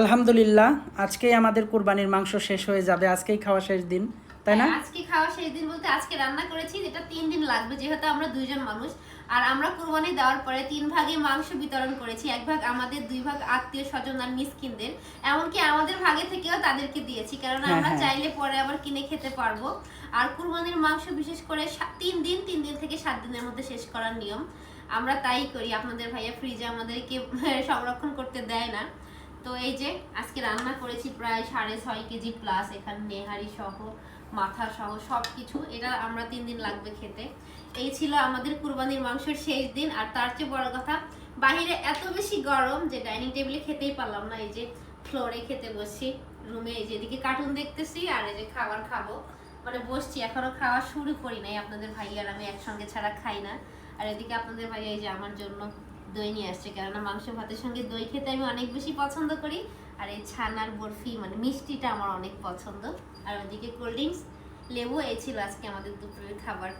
আলহামদুলিল্লাহ আজকেই আমাদের কুরবানির মাংস শেষ হয়ে যাবে আজকেই খাওয়া শেষ দিন তাই না? হ্যাঁ, আজকে খাওয়া শেষ দিন বলতে আজকে রান্না করেছি যেটা তিন দিন লাগবে যেহেতু আমরা দুইজন মানুষ। আর আমরা কুরবানি দেওয়ার পরে তিন ভাগে মাংস বিতরণ করেছি এক ভাগ আমাদের দুই ভাগ আত্মীয় স্বজন আর মিসকিনদের। এমনকি আমাদের ভাগে থেকেও তাদেরকে দিয়েছি কারণ হ্যাঁ, আমরা হ্যাঁ। চাইলে পরে আবার কিনে খেতে পারব। আর কুরবানির মাংস বিশেষ করে তিন দিন তিন দিন থেকে সাত দিনের মধ্যে শেষ করার নিয়ম। আমরা তাই করি আপনাদের ভাইয়া ফ্রিজে আমাদেরকে সংরক্ষণ করতে দেয় না। তো এই যে, আজকে রান্না করেছি প্রায় সাড়ে ছয় কেজি প্লাস এখানে নেহারি সহ, মাথা সহ সব কিছু এটা আমরা তিন দিন লাগবে খেতে। এই ছিল আমাদের কুরবানির মাংসের শেষ দিন। আর তার চেয়ে বড় কথা, বাইরে এত বেশি গরম যে ডাইনিং টেবিলে খেতেই পারলাম না। এই যে ফ্লোরে খেতে বসছি রুমে এই যে এদিকে কার্টুন দেখতেছি আর এই যে খাবার খাব। মানে বসছি, এখনও খাওয়া শুরু করি নাই। আপনাদের ভাই আর আমি একসঙ্গে ছাড়া খাই না। আর এদিকে আপনাদের ভাই এই যে আমার জন্য দই নিয়ে আসছে কেননা মাংস ভাতের সঙ্গে দই খেতে আমি অনেক বেশি পছন্দ করি। আর এই ছানার বরফি মানে মিষ্টিটা আমার অনেক পছন্দ। আর ওদিকে কোল্ড ড্রিঙ্কস লেবু এই ছিল আজকে আমাদের দুপুরের খাবার।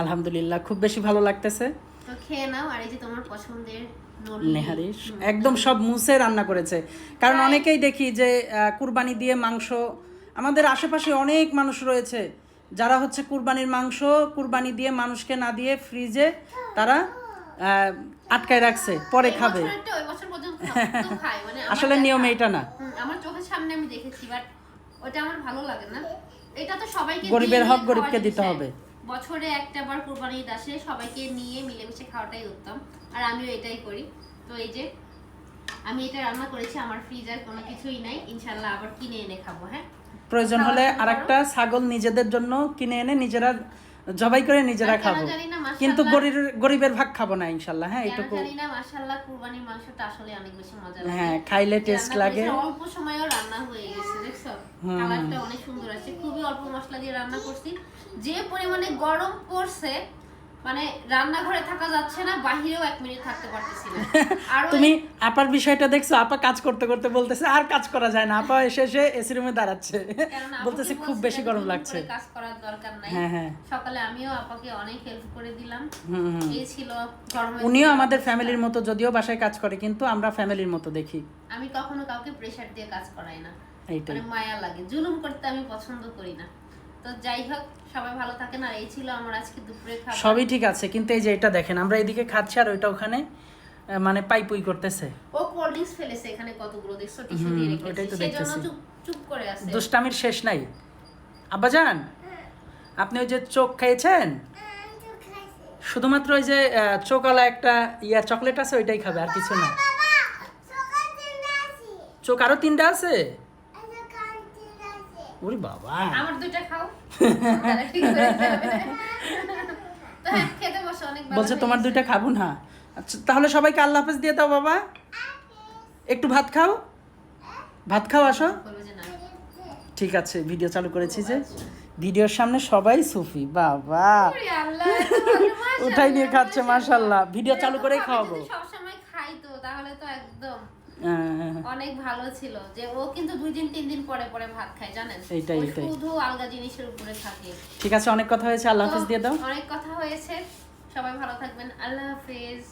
আলহামদুলিল্লাহ খুব বেশি ভালো লাগতেছে। তো খেয়ে নাও আর এই যে তোমার পছন্দের নলি নেহারি একদম সব মুছে রান্না করেছে। কারণ অনেকেই দেখি যে কুরবানি দিয়ে মাংস আমাদের আশেপাশে অনেক মানুষ রয়েছে। যারা হচ্ছে কুরবানির মাংস কুরবানি দিয়ে মানুষকে না দিয়ে ফ্রিজে তারা আটকায় রাখছে পরে খাবে। মানে আসলে নিয়ম এইটা না। আমার চোখের সামনে আমি দেখেছি বাট ওটা আমার ভালো লাগে না। এটা তো সবাইকে গরিবের হক গরিবকে দিতে হবে। বছরে একটা বার কোরবানি ঈদ আসে সবাইকে নিয়ে মিলেমিশে খাওয়াটাই উত্তম। আর আমিও এটাই করি। তো এই যে আমি এটা রান্না করেছি আমার ফ্রিজার কোনো কিছুই নাই। ইনশাল্লাহ আবার কিনে এনে খাব হ্যাঁ? প্রয়োজন হলে আর একটা ছাগল নিজেদের জন্য কিনে এনে নিজেরা জবাই করে নিজেরা খাব। কিন্তু গরিবের গরিবের ভাগ খাব না ইনশাল্লাহ হ্যাঁ এটুকু এইটুকু জানি না মাশাআল্লাহ কুরবানির মাংসটা আসলে অনেক বেশি মজা লাগে। হ্যাঁ খাইলে টেস্ট লাগে। অল্প সময়ও রান্না হয়ে গেছে দেখছ। কালারটা অনেক সুন্দর আছে খুবই অল্প মশলা দিয়ে রান্না করছি। যে পরিমাণে গরম পড়ছে মানে রান্নাঘরে থাকা যাচ্ছে না বাহিরেও এক মিনিট থাকতে পারতেছি না। তুমি আপার বিষয়টা দেখছ আপা কাজ করতে করতে বলতেছে আর কাজ করা যায় না আপা এসে এসে এসি রুমে দাঁড়াচ্ছে। বলতেছে খুব বেশি গরম লাগছে। কাজ করার দরকার নাই। হ্যাঁ হ্যাঁ। সকালে আমিও আপাকে অনেক হেল্প করে দিলাম। এই ছিল উনিও আমাদের ফ্যামিলির মতো যদিও বাসায় কাজ করে কিন্তু আমরা ফ্যামিলির মতো দেখি। আমি কখনো কাউকে প্রেসার দিয়ে কাজ করাই না। মানে মায়া লাগে। জুলুম করতে আমি পছন্দ করি না। তো যাই হোক সবাই ভালো থাকেন আর এই ছিল আমার আজকে দুপুরে খাবার। সবই ঠিক আছে কিন্তু এই যে এটা দেখেন আমরা এদিকে খাচ্ছি আর ওইটা ওখানে মানে পাইপুই করতেছে। ও কোল্ড ড্রিঙ্কস ফেলেছে এখানে কতগুলো দেখছ? টিস্যু দিয়ে রেখেছে সেজন্য চুপ চুপ করে আছে। দুষ্টামির শেষ নাই। আব্বাজান আপনি ওই যে চোখ খেয়েছেন শুধুমাত্র ওই যে চোখওয়ালা একটা ইয়া চকলেট আছে ওইটাই খাবে আর কিছু না। চোখ আরও তিনটা আছে? ওরে বাবা। আমার দুইটা খাও। হয়ে বলছে তোমার দুইটা খাব না। আচ্ছা তাহলে সবাইকে আল্লাহ হাফেজ দিয়ে দাও বাবা। একটু ভাত খাও। ভাত খাও আসো। ঠিক আছে ভিডিও চালু করেছি যে। ভিডিওর সামনে সবাই সুফি। বাবা। ওটাই নিয়ে খাচ্ছে। মাশাল্লাহ ভিডিও চালু করেই খাওয়াবো। সবসময় খাই তো তাহলে তো একদম। অনেক ভালো ছিল যে ও কিন্তু দুই দিন তিন দিন পরে পরে ভাত খায় জানেন? এইটাই, এইটাই। শুধু আলগা জিনিসের উপরে থাকে। ঠিক আছে অনেক কথা হয়েছে আল্লাহ হাফেজ দিয়ে দাও। অনেক কথা হয়েছে। সবাই ভালো থাকবেন। আল্লাহ হাফেজ।